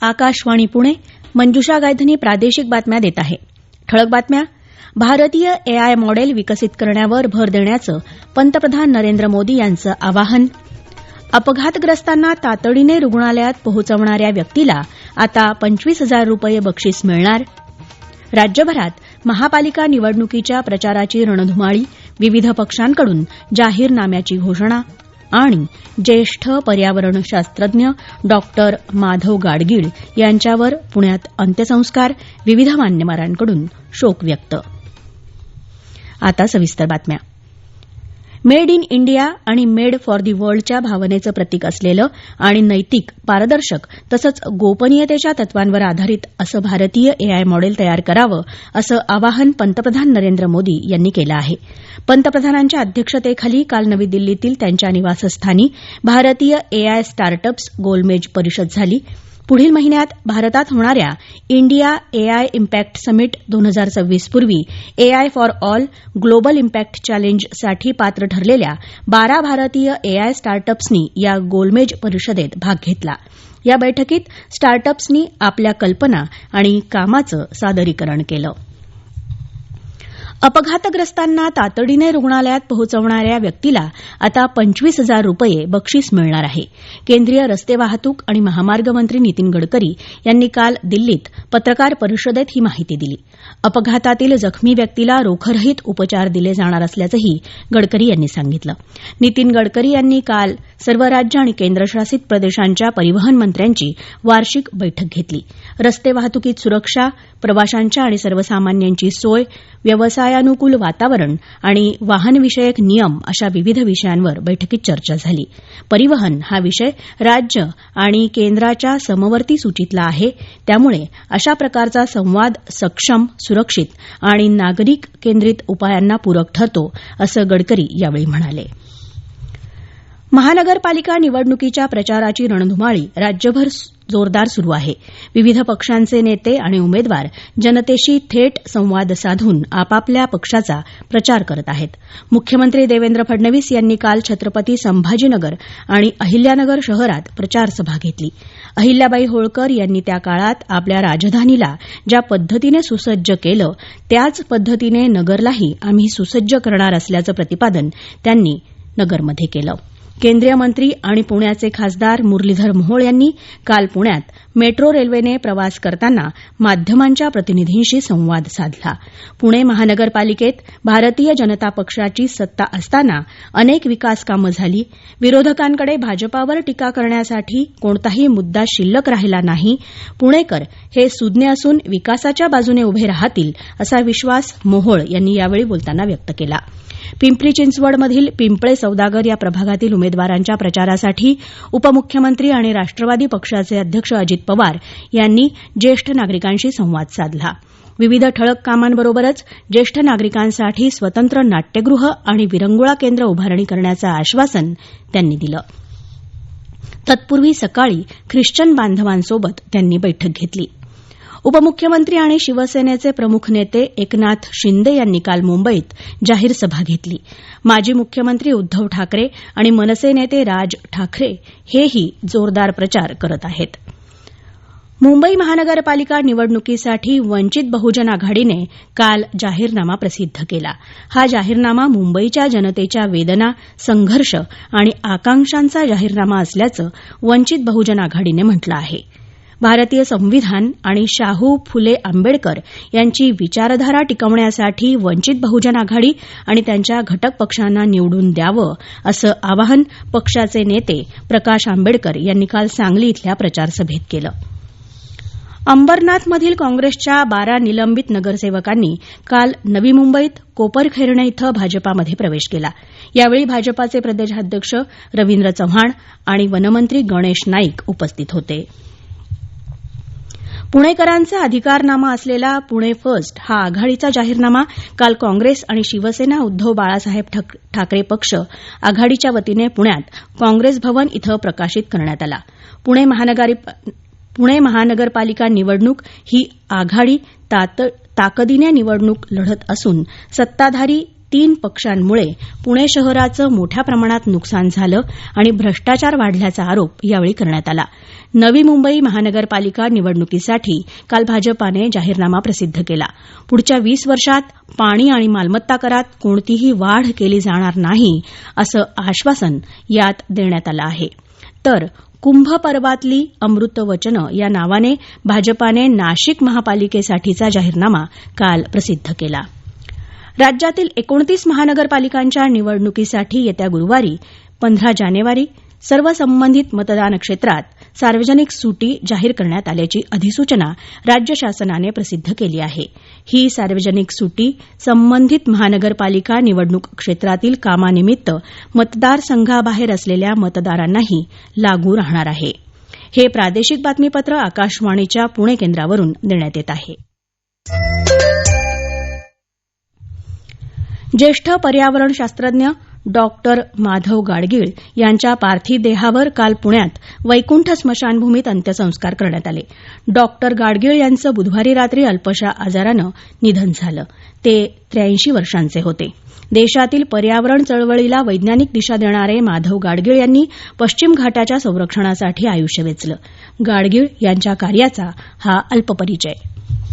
आकाशवाणी पुणे मंजुषा गायधनी प्रादेशिक बातम्या देत आहे. ठळक बातम्या भारतीय एआय मॉडेल विकसित करण्यावर भर देण्याचं पंतप्रधान नरेंद्र मोदी यांचं आवाहन. अपघातग्रस्तांना तातडीने रुग्णालयात पोहोचवणाऱ्या व्यक्तीला आता पंचवीस हजार रुपये बक्षीस मिळणार. राज्यभरात महापालिका निवडणुकीच्या प्रचाराची रणधुमाळी विविध पक्षांकडून जाहीरनाम्याची घोषणा. आणि ज्येष्ठ पर्यावरणशास्त्रज्ञ डॉक्टर माधव गाडगीळ यांच्यावर पुण्यात अंत्यसंस्कार विविध मान्यवरांकडून शोक व्यक्त. आता सविस्तर बातम्या. मेड इन इंडिया आणि मेड फॉर दी वर्ल्डच्या भावनेचं प्रतीक असलेलं आणि नैतिक पारदर्शक तसंच गोपनीयतेच्या तत्वांवर आधारित असं भारतीय एआय मॉडेल तयार करावं असं आवाहन पंतप्रधान नरेंद्र मोदी यांनी केलं आहे. पंतप्रधानांच्या अध्यक्षतेखाली काल नवी दिल्लीतील त्यांच्या निवासस्थानी भारतीय एआय स्टार्टअप्स गोलमेज परिषद झाली. पुढील महिन्यात भारतात होणाऱ्या इंडिया एआय इम्पॅक्ट समिट दोन हजार सव्वीस पूर्वी AI for all global impact चॅलेंजसाठी पात्र ठरलेल्या बारा भारतीय एआय स्टार्टअप्सनी या गोलमेज परिषदेत भाग घेतला. या बैठकीत स्टार्टअप्सनी आपल्या कल्पना आणि कामाचं सादरीकरण केलं. अपघातग्रस्तांना तातडीने रुग्णालयात पोहोचवणाऱ्या व्यक्तीला आता पंचवीस हजार रुपये बक्षीस मिळणार आहे. केंद्रीय रस्ते वाहतूक आणि महामार्ग मंत्री नितीन गडकरी यांनी काल दिल्लीत पत्रकार परिषदेत ही माहिती दिली. अपघातातील जखमी व्यक्तीला रोखरहित उपचार दिले जाणार असल्याचंही गडकरी यांनी सांगितलं. नितीन गडकरी यांनी काल सर्व राज्य आणि केंद्रशासित प्रदेशांच्या परिवहन मंत्र्यांची वार्षिक बैठक घेतली. रस्ते वाहतुकीत सुरक्षा प्रवाशांच्या आणि सर्वसामान्यांची सोय व्यवसाय व्यवसायानुकूल वातावरण आणि वाहनविषयक नियम अशा विविध विषयांवर बैठकीत चर्चा झाली. परिवहन हा विषय राज्य आणि केंद्राच्या समवर्ती सूचीतला आहे. त्यामुळे अशा प्रकारचा संवाद सक्षम सुरक्षित आणि नागरिक केंद्रित उपायांना पूरक ठरतो असं गडकरी यावेळी म्हणाले. महानगरपालिका निवडणुकीच्या प्रचाराची रणधुमाळी राज्यभर जोरदार सुरू आहे. विविध पक्षांचे नेते आणि उमेदवार जनतेशी थेट संवाद साधून आपापल्या पक्षाचा प्रचार करत आहेत. मुख्यमंत्री देवेंद्र फडणवीस यांनी काल छत्रपती संभाजीनगर आणि अहिल्यानगर शहरात प्रचारसभा घेतली. अहिल्याबाई होळकर यांनी त्या काळात आपल्या राजधानीला ज्या पद्धतीने सुसज्ज केलं त्याच पद्धतीने नगरलाही आम्ही सुसज्ज करणार असल्याचं प्रतिपादन त्यांनी नगरमध्ये केलं. केंद्रीय मंत्री आणि पुण्याचे खासदार मुरलीधर मोहोळ यांनी काल पुण्यात मेट्रो रेल्वेने प्रवास करताना माध्यमांच्या प्रतिनिधींशी संवाद साधला. पुणे महानगरपालिकेत भारतीय जनता पक्षाची सत्ता असताना अनेक विकास कामं झाली. विरोधकांकडे भाजपावर टीका करण्यासाठी कोणताही मुद्दा शिल्लक राहिला नाही. पुणेकर हे सुज्ञ असून विकासाच्या बाजूने उभे राहतील असा विश्वास मोहोळ यांनी यावेळी बोलताना व्यक्त केला. पिंपरी चिंचवडमधील पिंपळे सौदागर या प्रभागातील उमेदवारांच्या प्रचारासाठी उपमुख्यमंत्री आणि राष्ट्रवादी पक्षाचे अध्यक्ष अजित पवार यांनी ज्येष्ठ नागरिकांशी संवाद साधला. विविध ठळक कामांबरोबरच ज्येष्ठ नागरिकांसाठी स्वतंत्र नाट्यगृह आणि विरंगुळा केंद्र उभारणी करण्याचं आश्वासन त्यांनी दिलं. तत्पूर्वी सकाळी ख्रिश्चन बांधवांसोबत त्यांनी बैठक घेतली. उपमुख्यमंत्री आणि शिवसेनेचे प्रमुख नेते एकनाथ शिंदे यांनी काल मुंबईत जाहीर सभा घेतली. माजी मुख्यमंत्री उद्धव ठाकरे आणि मनसे नेते राज ठाकरे हेही जोरदार प्रचार करत आहेत. मुंबई महानगरपालिका निवडणुकीसाठी वंचित बहुजन आघाडीने काल जाहीरनामा प्रसिद्ध केला. हा जाहीरनामा मुंबईच्या जनतेच्या वेदना संघर्ष आणि आकांक्षांचा जाहीरनामा असल्याचं वंचित बहुजन आघाडीने म्हटलं आहे. भारतीय संविधान आणि शाहू फुले आंबेडकर यांची विचारधारा टिकवण्यासाठी वंचित बहुजन आघाडी आणि त्यांच्या घटक पक्षांना निवडून द्यावं असं आवाहन पक्षाचे नेते प्रकाश आंबेडकर यांनी काल सांगली इथल्या प्रचारसभेत केलं. अंबरनाथमधील काँग्रेसच्या बारा निलंबित नगरसेवकांनी काल नवी मुंबईत कोपरखैरणे इथं भाजपामध्ये प्रवेश केला. यावेळी भाजपाचे प्रदेशाध्यक्ष रवींद्र चव्हाण आणि वनमंत्री गणेश नाईक उपस्थित होते. पुणेकरांचा अधिकारनामा असलेला पुणे फर्स्ट हा आघाडीचा जाहीरनामा काल काँग्रेस आणि शिवसेना उद्धव बाळासाहेब ठाकरे पक्ष आघाडीच्या वतीने पुण्यात काँग्रेस भवन इथं प्रकाशित करण्यात आला. पुणे महानगरपालिका निवडणूक ही आघाडी ताकदीने निवडणूक लढत असून सत्ताधारी तीन पक्षांमुळे पुणे शहराचं मोठ्या प्रमाणात नुकसान झालं आणि भ्रष्टाचार वाढल्याचा आरोप यावेळी करण्यात आला. नवी मुंबई महानगरपालिका निवडणुकीसाठी काल भाजपाने जाहीरनामा प्रसिद्ध केला. पुढच्या वीस वर्षात पाणी आणि मालमत्ता करात कोणतीही वाढ केली जाणार नाही असं आश्वासन यात देण्यात आलं आहे. तर कुंभपर्वातली अमृतवचनं या नावाने भाजपाने नाशिक महापालिकेसाठीचा जाहीरनामा काल प्रसिद्ध केला. राज्यातील एकोणतीस महानगरपालिकांच्या निवडणुकीसाठी येत्या गुरुवारी पंधरा जानेवारी सर्व संबंधित मतदान क्षेत्रात सार्वजनिक सुटी जाहीर करण्यात आल्याची अधिसूचना राज्य शासनाने प्रसिद्ध केली आहे. ही सार्वजनिक सुटी संबंधित महानगरपालिका निवडणूक क्षेत्रातील कामानिमित्त मतदारसंघाबाहेर असलेल्या मतदारांनाही लागू राहणार आहे. हे प्रादेशिक बातमीपत्र आकाशवाणीच्या पुणे केंद्रावरून देण्यात येत आहे. ज्येष्ठ पर्यावरण शास्त्रज्ञ डॉक्टर माधव गाडगीळ यांच्या पार्थिव देहावर काल पुण्यात वैकुंठ स्मशानभूमीत अंत्यसंस्कार करण्यात आले. डॉक्टर गाडगीळ यांचं बुधवारी रात्री अल्पशा आजारानं निधन झालं. ते त्र्याऐंशी वर्षांचे होते. देशातील पर्यावरण चळवळीला वैज्ञानिक दिशा देणारे माधव गाडगीळ यांनी पश्चिम घाटाच्या संरक्षणासाठी आयुष्य वेचलं. गाडगीळ यांच्या कार्याचा हा अल्पपरिचय.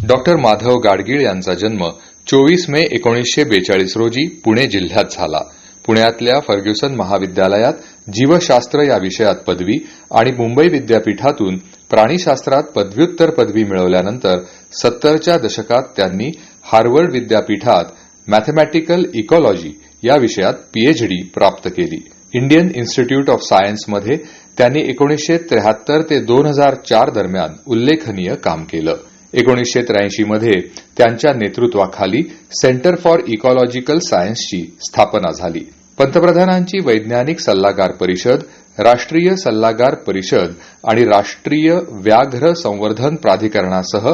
डॉक्टर माधव गाडगीळ यांचा जन्म चोवीस मे एकोणीसशे बेचाळीस रोजी पुणे जिल्ह्यात झाला. पुण्यातल्या फर्ग्युसन महाविद्यालयात जीवशास्त्र या विषयात पदवी आणि मुंबई विद्यापीठातून प्राणीशास्त्रात पदव्युत्तर पदवी मिळवल्यानंतर सत्तरच्या दशकात त्यांनी हार्वर्ड विद्यापीठात मॅथमॅटिकल इकॉलॉजी या विषयात पीएचडी प्राप्त केली. इंडियन इन्स्टिट्यूट ऑफ सायन्समध्ये त्यांनी एकोणीसशे त्र्याहत्तर ते दोन हजार चार दरम्यान उल्लेखनीय काम केलं. एकोणीसशे त्र्याऐंशीमध्ये त्यांच्या नेतृत्वाखाली सेंटर फॉर इकॉलॉजिकल सायन्सची स्थापना झाली. पंतप्रधानांची वैज्ञानिक सल्लागार परिषद राष्ट्रीय सल्लागार परिषद आणि राष्ट्रीय व्याघ्र संवर्धन प्राधिकरणासह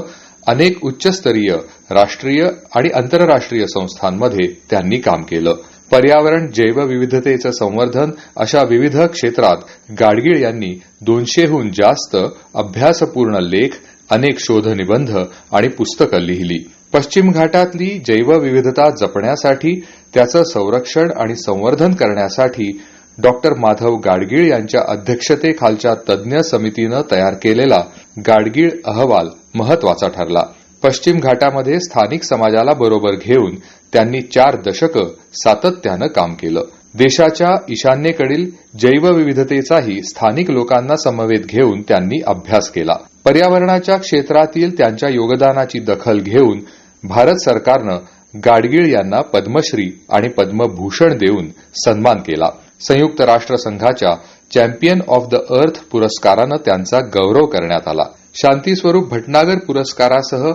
अनेक उच्चस्तरीय राष्ट्रीय आणि आंतरराष्ट्रीय संस्थांमध्ये त्यांनी काम केलं. पर्यावरण जैवविविधतेचं संवर्धन अशा विविध क्षेत्रात गाडगीळ यांनी दोनशेहून जास्त अभ्यासपूर्ण लेख अनेक शोधनिबंध आणि पुस्तकं लिहिली. पश्चिम घाटातली जैवविविधता जपण्यासाठी त्याचं संरक्षण आणि संवर्धन करण्यासाठी डॉक्टर माधव गाडगीळ यांच्या अध्यक्षतेखालच्या तज्ज्ञ समितीनं तयार केलेला गाडगीळ अहवाल महत्त्वाचा ठरला. पश्चिम घाटामध्ये स्थानिक समाजाला बरोबर घेऊन त्यांनी चार दशकं सातत्यानं काम केलं. देशाच्या ईशान्येकडील जैवविविधतेचाही स्थानिक लोकांना समवेत घेऊन त्यांनी अभ्यास केला. पर्यावरणाच्या क्षेत्रातील त्यांच्या योगदानाची दखल घेऊन भारत सरकारनं गाडगीळ यांना पद्मश्री आणि पद्मभूषण देऊन सन्मान केला. संयुक्त राष्ट्र संघाच्या चॅम्पियन ऑफ द अर्थ पुरस्कारानं त्यांचा गौरव करण्यात आला. शांतीस्वरूप भटनागर पुरस्कारासह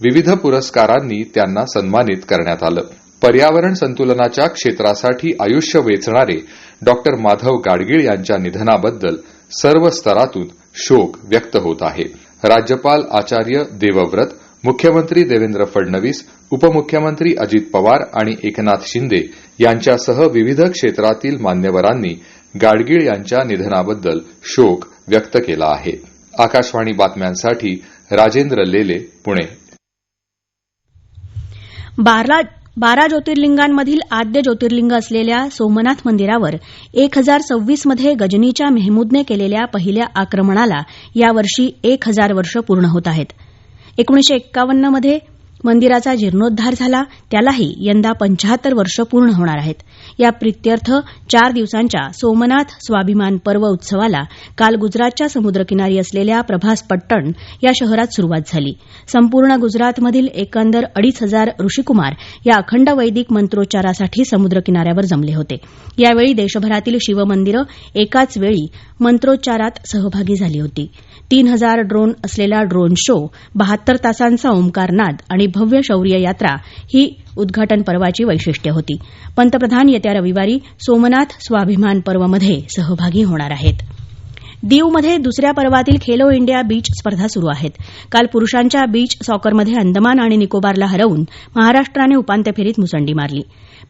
विविध पुरस्कारांनी त्यांना सन्मानित करण्यात आलं. पर्यावरण संतुलनाच्या क्षेत्रासाठी आयुष्य वेचणारे डॉक्टर माधव गाडगीळ यांच्या निधनाबद्दल सर्व स्तरातून शोक व्यक्त होत आहे. राज्यपाल आचार्य देवव्रत मुख्यमंत्री देवेंद्र फडणवीस उपमुख्यमंत्री अजित पवार आणि एकनाथ शिंदे यांच्यासह विविध क्षेत्रातील मान्यवरांनी गाडगीळ यांच्या निधनाबद्दल शोक व्यक्त केला आहे. आकाशवाणी बातम्यांसाठी राजेंद्र लेले पुणे. बारा ज्योतिर्लिंगांमधील आद्य ज्योतिर्लिंग असलेल्या सोमनाथ मंदिरावर एक हजार सव्वीसमध्ये गजनीच्या मेहमूदने केलेल्या पहिल्या आक्रमणाला यावर्षी एक हजार वर्ष पूर्ण होत एकोणीसशे एकोणीशे एक्कावन्नमध्ये मंदिराचा जीर्णोद्धार झाला त्यालाही यंदा पंचाहत्तर वर्ष पूर्ण होणार आहेत. या प्रित्यर्थ चार दिवसांच्या सोमनाथ स्वाभिमान पर्व उत्सवाला काल गुजरातच्या समुद्रकिनारी असलेल्या प्रभास पट्टण या शहरात सुरुवात झाली. संपूर्ण गुजरातमधील एकंदर अडीच हजार ऋषिकुमार या अखंड वैदिक मंत्रोच्चारासाठी समुद्रकिनाऱ्यावर जमले होते. यावेळी देशभरातील शिवमंदिरं एकाच वेळी मंत्रोच्चारात सहभागी झाली होती. तीन हजार ड्रोन असलेला ड्रोन शो बहात्तर तासांचा ओंकारनाद आणि भव्य शौर्य यात्रा ही उद्घाटन पर्वाची वैशिष्ट्य होती. पंतप्रधान येत्या रविवारी सोमनाथ स्वाभिमान पर्वमध्ये सहभागी होणार आहेत. दीवमध्ये दुसऱ्या पर्वातील खेलो इंडिया बीच स्पर्धा सुरू आहेत. काल पुरुषांच्या बीच सॉकरमध्ये अंदमान आणि निकोबारला हरवून महाराष्ट्राने उपांत्य फेरीत मुसंडी मारली.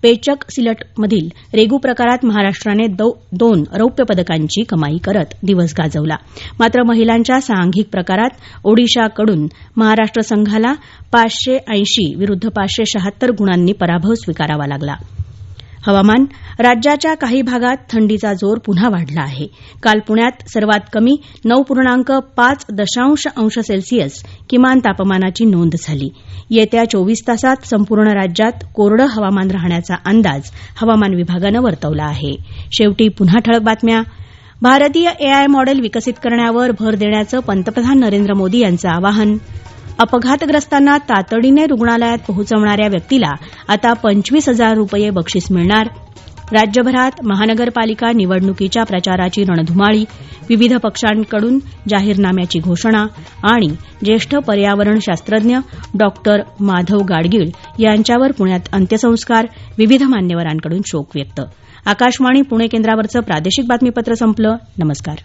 पेचक सिलटमधील रेगू प्रकारात महाराष्ट्राने दोन रौप्य पदकांची कमाई करत दिवस गाजवला. मात्र महिलांच्या सांघिक प्रकारात ओडिशाकडून महाराष्ट्र संघाला पाचशे ऐंशी विरुद्ध पाचशे शहात्तर गुणांनी पराभव स्वीकारावा लागला. हवामान राज्याच्या काही भागात थंडीचा जोर पुन्हा वाढला आहे. काल पुण्यात सर्वात कमी नऊ पूर्णांक पाच दशांश अंश सेल्सिअस किमान तापमानाची नोंद झाली. येत्या चोवीस तासात संपूर्ण राज्यात कोरडं हवामान राहण्याचा अंदाज हवामान विभागानं वर्तवला आहे. शेवटी पुन्हा ठळक बातम्या. भारतीय एआय मॉडेल विकसित करण्यावर भर देण्याचं पंतप्रधान नरेंद्र मोदी यांचं आवाहन अपघातग्रस्तांना तातडीने रुग्णालयात पोहोचवणाऱ्या व्यक्तीला आता पंचवीस हजार रुपये बक्षीस मिळणार. राज्यभरात महानगरपालिका निवडणुकीच्या प्रचाराची रणधुमाळी विविध पक्षांकडून जाहीरनाम्याची घोषणा आणि ज्येष्ठ पर्यावरण शास्त्रज्ञ डॉक्टर माधव गाडगीळ यांच्यावर पुण्यात अंत्यसंस्कार विविध मान्यवरांकडून शोक व्यक्त. आकाशवाणी पुणे केंद्रावरचं प्रादेशिक बातमीपत्र संपलं. नमस्कार.